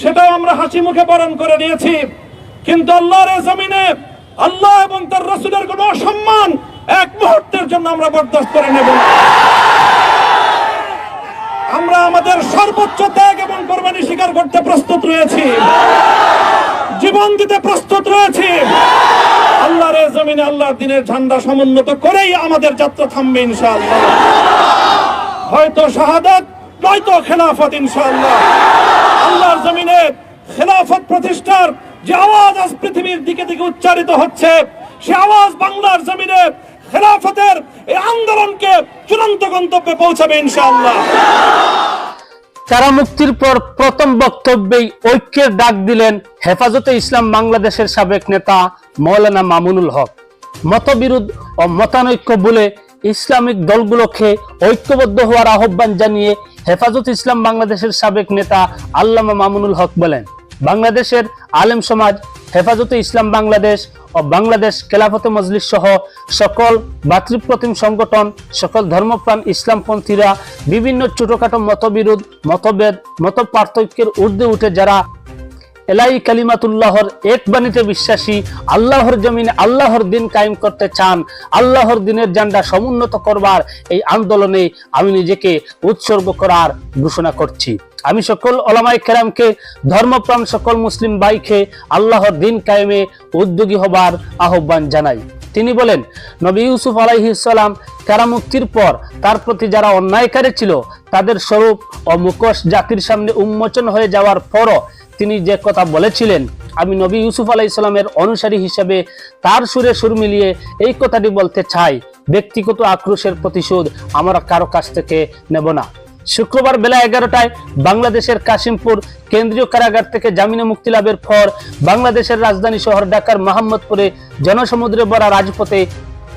সেটাও আমরা হাসি মুখে বরণ করে নিয়েছি। কিন্তু আল্লাহর জমিনে আল্লাহ এবং তার রসুলের কোন অসম্মান এক মুহূর্তের জন্য আমরা বরদাস্ত করে নেব আমরা আমাদের সর্বোচ্চ ত্যাগ এবং কোরবানি স্বীকার করতে প্রস্তুত রয়েছি। জীবন দিতে প্রস্তুত রয়েছি। আল্লাহর জমিনে আল্লাহর দিনের ঝান্ডা সমুন্নত করেই আমাদের যাত্রা থামবে ইনশাআল্লাহ। হয়তো শাহাদাত, নয়তো খেলাফত ইনশাআল্লাহ। জমিনে খেলাফত প্রতিষ্ঠার যে আওয়াজ আজ পৃথিবীর দিকে দিকে উচ্চারিত হচ্ছে, সে আওয়াজ বাংলার জমিনে খেলাফতের এই আন্দোলনকে চূড়ান্ত গন্তব্যে পৌঁছাবে ইনশাআল্লাহ। কারা মুক্তির পর প্রথম বক্তব্যেই ঐক্যের ডাক দিলেন হেফাজতে ইসলাম বাংলাদেশের সাবেক নেতা মৌলানা মামুনুল হক। মতবিরোধ ও মতানৈক্য বলে ইসলামিক দলগুলোকে ঐক্যবদ্ধ হওয়ার আহ্বান জানিয়ে হেফাজত ইসলাম বাংলাদেশের সাবেক নেতা আল্লামা মামুনুল হক বলেন, বাংলাদেশের আলেম সমাজ, হেফাজতে ইসলাম বাংলাদেশ ও বাংলাদেশ খেলাফতে মজলিস সহ সকল ভাতৃপ্রতিম সংগঠন, সকল ধর্মপ্রাণ ইসলামপন্থীরা বিভিন্ন ছোটখাটো মতবিরোধ, মতভেদ মত পার্থক্যের ঊর্ধ্বে উঠে যারা এলাই কালিমাতুল্লাহর এক বাণীতে বিশ্বাসী, আল্লাহর জমিনে আল্লাহর দিন কায়েম করতে চান, আল্লাহর দিনের জান্ডা সমুন্নত করবার এই আন্দোলনে আমি নিজেকে উৎসর্গ করার ঘোষণা করছি। আমি সকল ওলামাই কেরামকে, ধর্মপ্রাণ সকল মুসলিম ভাইকে আল্লাহর দিন কায়েমে উদ্যোগী হবার আহ্বান জানাই। তিনি বলেন, নবী ইউসুফ আলাইহিসাল্লাম কারামুক্তির পর তার প্রতি যারা অন্যায়কারী ছিল, তাদের স্বরূপ ও মুখোশ জাতির সামনে উন্মোচন হয়ে যাওয়ার পরও তিনি যে কথা বলেছিলেন, আমি নবী ইউসুফ আলাইসাল্লামের অনুসারী হিসেবে তার সুরে সুর মিলিয়ে এই কথাটি বলতে চাই, ব্যক্তিগত আক্রোশের প্রতিশোধ আমরা কারও কাছ থেকে নেব না। শুক্রবার বেলা এগারোটায় বাংলাদেশের কাশিমপুর কেন্দ্রীয় কারাগার থেকে জামিনে মুক্তি লাভের পর বাংলাদেশের রাজধানী শহর ঢাকার মোহাম্মদপুরে জনসমুদ্রে ভরা রাজপথে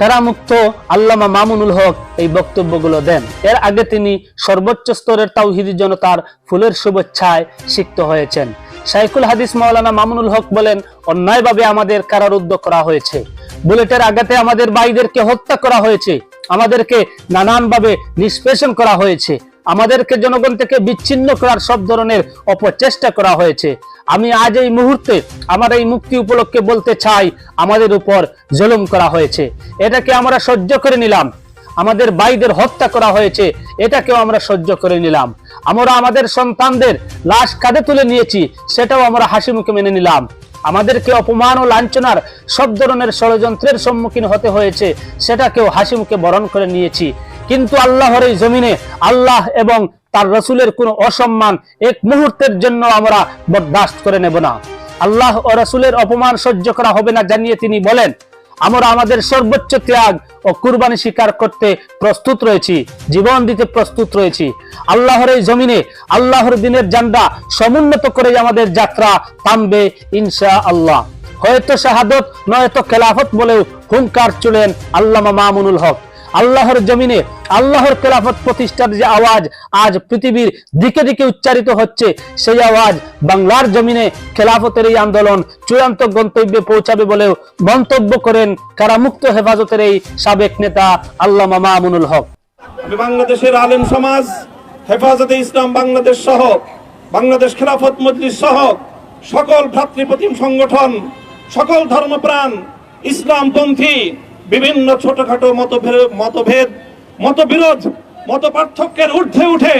কারামুক্ত আল্লামা মামুনুল হক এই বক্তব্যগুলো দেন। এর আগে তিনি সর্বোচ্চ স্তরের তাওহিদি জনতার ফুলের শুভেচ্ছায় সিক্ত হয়েছেন। শাইকুল হাদিস মাওলানা মামুনুল হক বলেন, অন্যায়ভাবে আমাদের কারারুদ্ধ করা হয়েছে। বুলেটের আঘাতে আমাদের ভাইদেরকে হত্যা করা হয়েছে। আমাদেরকে নানানভাবে নিষ্পেষণ করা হয়েছে। আমাদেরকে জনগণ থেকে বিচ্ছিন্ন করার সব ধরনের অপচেষ্টা করা হয়েছে। আমি আজ এই মুহূর্তে আমার এই মুক্তি উপলক্ষে বলতে চাই, আমাদের উপর জুলুম করা হয়েছে। এটাকে আমরা সহ্য করে নিলাম। আমাদের ভাইদের হত্যা করা হয়েছে, এটাকেও আমরা সহ্য করে নিলাম। আমরা আমাদের সন্তানদের লাশ কাঁধে তুলে নিয়েছি, সেটাও আমরা হাসি মুখে মেনে নিলাম। আমাদেরকে অপমান ও লাঞ্ছনার সব ধরনের ষড়যন্ত্রের সম্মুখীন হতে হয়েছে, সেটাকেও হাসি মুখে বরণ করে নিয়েছি। কিন্তু আল্লাহর এই জমিনে আল্লাহ এবং তার রসুলের কোনো অসম্মান এক মুহূর্তের জন্য আমরা বরদাস্ত করে নেব না। আল্লাহ ও রসুলের অপমান সহ্য করা হবে না জানিয়ে তিনি বলেন আমরা আমাদের সর্বোচ্চ ত্যাগ ও কুরবানি স্বীকার করতে প্রস্তুত রয়েছি, জীবন দিতে প্রস্তুত রয়েছি। আল্লাহর এই জমিনে, আল্লাহর দিনের জান্ডা সমুন্নত করে আমাদের যাত্রা থামবে ইনশা আল্লাহ হয়তো শাহাদত, নয়তো খেলাফত বলেও হুঙ্কার চলেন আল্লামা মামুনুল হক। আল্লাহর জমিনে, আল্লাহর খেলাফত প্রতিষ্ঠার যে আওয়াজ আজ পৃথিবীর দিকে দিকে উচ্চারিত হচ্ছে, সেই আওয়াজ বাংলার জমিনে খেলাফতের এই আন্দোলন চূড়ান্ত গন্তব্যে পৌঁছাবে বলেও মন্তব্য করেন কারামুক্ত হেফাজতের এই সাবেক নেতা আল্লামা মামুনুল হক। বাংলাদেশের আলেম সমাজ, হেফাজতে ইসলাম বাংলাদেশ সহ, বাংলাদেশ খেলাফত মজলিস সহ, সকল ভ্রাতৃপ্রতিম সংগঠন, সকল ধর্মপ্রাণ, ইসলামপন্থী বিভিন্ন ছোটখাটো মতভেদ মতভেদ, মতবিরোধ মত পার্থক্যের ঊর্ধ্বে উঠে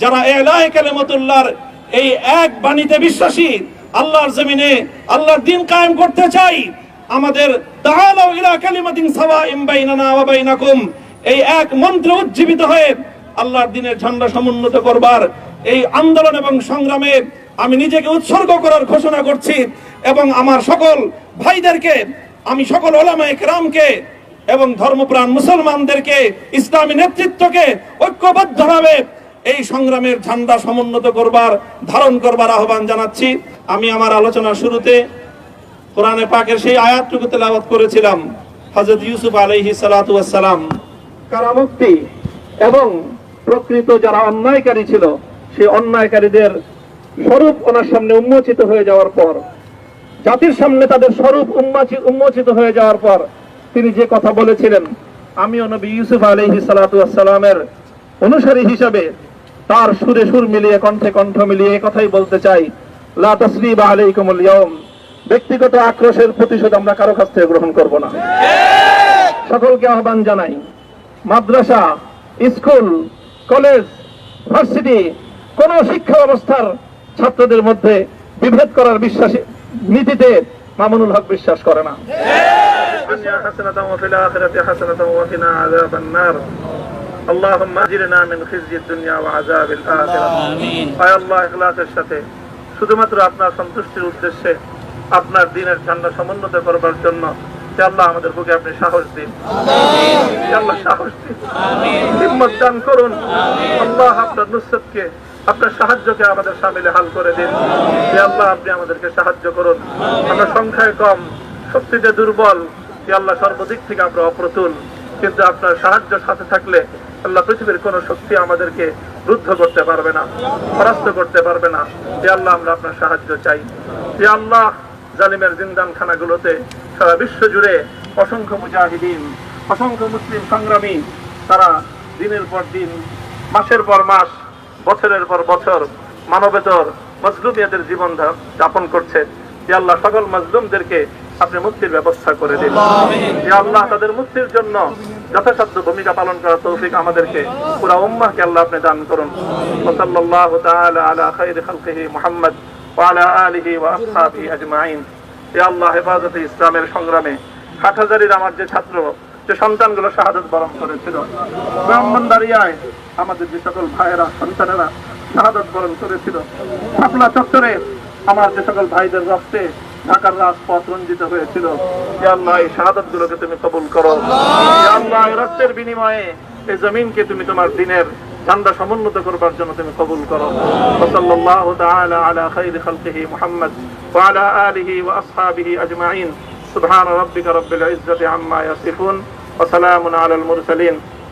যারা এলায় কালেমতুল্লাহর এই এক বাণীতে বিশ্বাসী, আল্লাহর জমিনে আল্লাহর দিন কায়েম করতে চাই, আমাদের তাআলাউ ইলা কালিমাতিন সাওয়াইম বাইনানা ওয়া এই এক মন্ত্রে উজ্জীবিত হয়ে আল্লাহর দিনের ঝান্ডা সমুন্নত করবার এই আন্দোলন এবং সংগ্রামে আমি নিজেকে উৎসর্গ করার ঘোষণা করছি এবং আমার সকল ভাইদেরকে আমি সকল ওলামায়ে কেরামকে এবং ধর্মপ্রাণ মুসলমানদেরকে ইসলামী নেতৃত্বকে ঐক্যবদ্ধভাবে এই সংগ্রামের ঝান্ডা সমুন্নত করবার, ধারণ করবার আহ্বান জানাচ্ছি। আমি আমার আলোচনা শুরুতে কোরআনে পাকের সেই আয়াতটুকু তেলাওয়াত করেছিলাম, হযরত ইউসুফ আলাইহি সালাতু ওয়াসসালাম। কারামুক্তি এবং প্রকৃত যারা অন্যায়কারী ছিল, সেই অন্যায়কারীদের স্বরূপ ওনার সামনে উন্মোচিত হয়ে যাওয়ার পর জাতির সামনে তাদের স্বরূপ উন্মোচি- উন্মোচিত হয়ে যাওয়ার পর তিনি যে কথা বলেছিলেন, আমিও নবী ইউসুফ আলাইহি সালাতু ওয়াসসালামের অনুসারী হিসাবে তার সুরে সুর মিলিয়ে, কণ্ঠে কণ্ঠ মিলিয়ে কথাই বলতে চাই। ব্যক্তিগত আক্রোশের প্রতিশোধ আমরা কারও কাছ থেকে গ্রহণ করব না। সকলকে আহ্বান জানাই, মাদ্রাসা, স্কুল, কলেজ, ভার্সিটি, কোন শিক্ষা ব্যবস্থার ছাত্রদের মধ্যে বিভেদ করার বিশ্বাসী নীতিতে মামুনুল হক বিশ্বাস করে না الدنيا حسنة وفي الآخرة حسنة وقنا عذاب النار اللهم اجرنا من خزي الدنيا وعذاب الآخرة আয় আল্লাহ ইখলাসের সাথে শুধুমাত্র আপনার সন্তুষ্টির উদ্দেশ্যে আপনার দিনের ঝান্ডা সমুন্নত করবার জন্য হে আল্লাহ আমাদের বুকে আপনি সাহস দিন হে আল্লাহ সাহস দিন হিম্মত দান করুন আল্লাহ আপনার নুসরতকে আপনার সাহায্যকে আমাদের সামিলে হাল করে দিন। আল্লাহ, আপনি আমাদেরকে সাহায্য করুন। আমরা সংখ্যায় কম, শক্তিতে দুর্বল। হে আল্লাহ, সর্বদিক থেকে আমরা অপ্রতুল। কিন্তু আপনার সাহায্য সাথে থাকলে আল্লাহ পৃথিবীর কোন শক্তি আমাদেরকে রুদ্ধ করতে পারবে না, পরাস্ত করতে পারবে না। হে আল্লাহ, আমরা আপনার সাহায্য চাই। হে আল্লাহ, জালিমের জিন্দান খানাগুলোতে সারা বিশ্ব জুড়ে অসংখ্য মুজাহিদিন, অসংখ্য মুসলিম সংগ্রামী, তারা দিনের পর দিন, মাসের পর মাস বছরের পর বছর মানবেতর মজলুমিয়াদের জীবন যাপন করছে। যে আল্লাহ সকল মজলুমদেরকে আপনি মুক্তির ব্যবস্থা করে দিন। যে আল্লাহ তাদের মুক্তির জন্য যথাসাধ্য ভূমিকা পালন করা তৌফিক আমাদেরকে পুরা উম্মাহকে আল্লাহ আপনি দান করুন। ওসল্লাল্লাহু তাআলা আলা খাইরি খালকিহি মুহাম্মদ ওয়া আলা আলিহি ওয়া আসহাবিহি আজমাইন। আল্লাহ হেফাজতে ইসলামের সংগ্রামে হাটহাজারির আমার যে ছাত্র যে সন্তানগুলো শাহাদত বরণ করেছিল ব্রাহ্মণ ব্রাহ্মণবাড়িয়ায় আমাদের যে সকল ভাইয়েরা, সন্তানেরা শাহাদত বরণ করেছিল, শাপলা চত্বরে আমার যে সকল ভাইদের রক্তে ঢাকার রাজপথ রঞ্জিত হয়েছিল। এই শাহাদত গুলোকে তুমি কবুল করো। রক্তের বিনিময়ে এই জমিনকে তুমি তোমার দিনের ঝান্ডা সমুন্নত করবার জন্য তুমি কবুল করো। ওসল্লাল্লাহু তাআলা আলা খাইরি খালকিহি মুহাম্মদ ওয়া আলা আলিহি ওয়া আসহাবিহি আজমাইন। সুবহান রাব্বিকা রাব্বিল ইজ্জাতি আম্মা ইয়াসিফুন ওয়া সালামুন আলাল মুরসালিন।